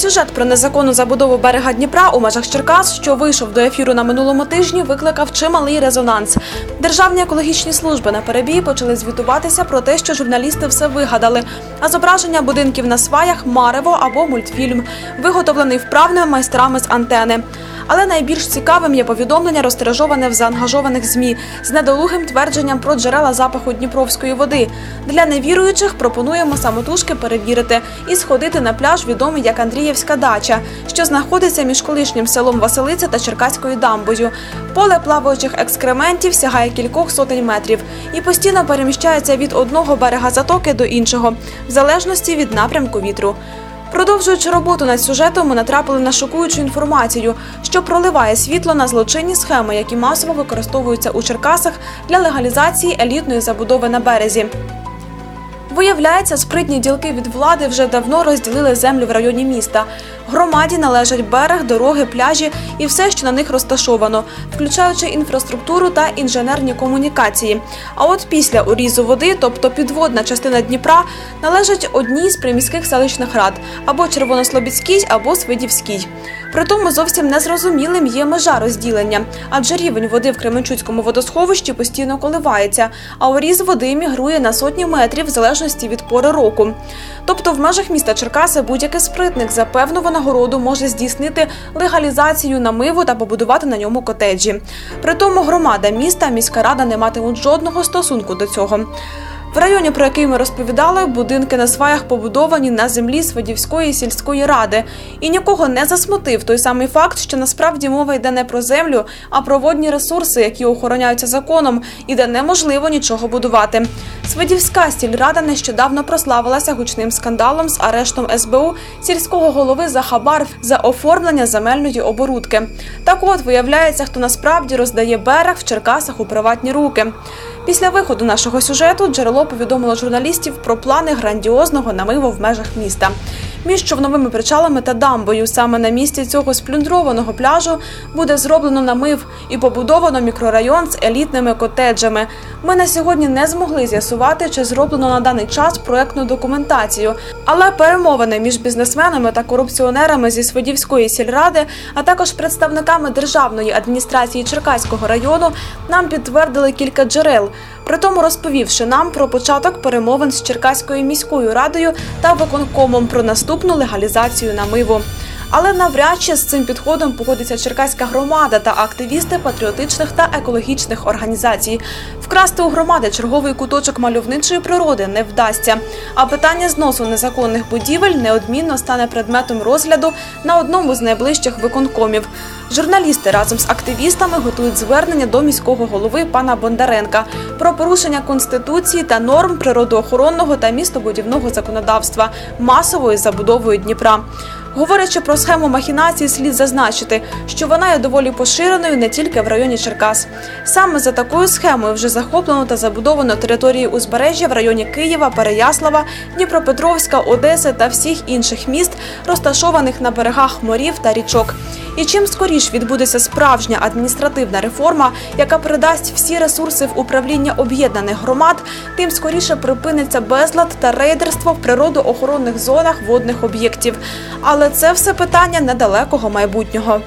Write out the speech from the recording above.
Сюжет про незаконну забудову берега Дніпра у межах Черкас, що вийшов до ефіру на минулому тижні, викликав чималий резонанс. Державні екологічні служби на перебій почали звітуватися про те, що журналісти все вигадали. А зображення будинків на сваях марево або мультфільм, виготовлений вправними майстрами з антени. Але найбільш цікавим є повідомлення, розтиражоване в заангажованих змі з недолугим твердженням про джерела запаху дніпровської води. Для невіруючих пропонуємо самотужки перевірити і сходити на пляж, відомий як Андріївська дача, що знаходиться між колишнім селом Василиця та Черкаською дамбою. Поле плаваючих екскрементів сягає кількох сотень метрів і постійно переміщається від одного берега затоки до іншого, в залежності від напрямку вітру. Продовжуючи роботу над сюжетом, ми натрапили на шокуючу інформацію, що проливає світло на злочинні схеми, які масово використовуються у Черкасах для легалізації елітної забудови на березі. Виявляється, спритні ділки від влади вже давно розділили землю в районі міста. Громаді належать берег, дороги, пляжі і все, що на них розташовано, включаючи інфраструктуру та інженерні комунікації. А от після урізу води, тобто підводна частина Дніпра, належить одній з приміських селищних рад або Червонослобідській, або Свидівській. Притому зовсім незрозумілим є межа розділення, адже рівень води в Кременчуцькому водосховищі постійно коливається, а уріз води мігрує на сотні метрів в залежності від пори року. Тобто, в межах міста Черкаси будь-який спритник за певну винагороду може здійснити легалізацію намиву та побудувати на ньому котеджі. Притому громада міста, міська рада не матимуть жодного стосунку до цього. В районі, про який ми розповідали, будинки на сваях побудовані на землі Свидівської сільської ради. І нікого не засмутив той самий факт, що насправді мова йде не про землю, а про водні ресурси, які охороняються законом, і де неможливо нічого будувати. Свидівська сільрада нещодавно прославилася гучним скандалом з арештом СБУ сільського голови за хабар за оформлення земельної оборудки. Так от виявляється, хто насправді роздає берег в Черкасах у приватні руки. Після виходу нашого сюжету джерело повідомило журналістів про плани грандіозного намиву в межах міста. Між човновими причалами та дамбою саме на місці цього сплюндрованого пляжу буде зроблено намив і побудовано мікрорайон з елітними котеджами. Ми на сьогодні не змогли з'ясувати, чи зроблено на даний час проектну документацію, але перемовини між бізнесменами та корупціонерами зі Свидівської сільради, а також представниками державної адміністрації Черкаського району нам підтвердили кілька джерел. Притому розповівши нам про початок перемовин з Черкаською міською радою та виконкомом про наступну легалізацію намиву. Але навряд чи з цим підходом погодиться черкаська громада та активісти патріотичних та екологічних організацій. Вкрасти у громади черговий куточок мальовничої природи не вдасться. А питання зносу незаконних будівель неодмінно стане предметом розгляду на одному з найближчих виконкомів. Журналісти разом з активістами готують звернення до міського голови пана Бондаренка про порушення конституції та норм природоохоронного та містобудівного законодавства масовою забудовою Дніпра. Говорячи про схему махінації, слід зазначити, що вона є доволі поширеною не тільки в районі Черкас. Саме за такою схемою вже захоплено та забудовано території узбережжя в районі Києва, Переяслава, Дніпропетровська, Одеси та всіх інших міст, розташованих на берегах морів та річок. І чим скоріш відбудеться справжня адміністративна реформа, яка передасть всі ресурси в управління об'єднаних громад, тим скоріше припиниться безлад та рейдерство в природоохоронних зонах водних об'єктів. Але це все питання недалекого майбутнього.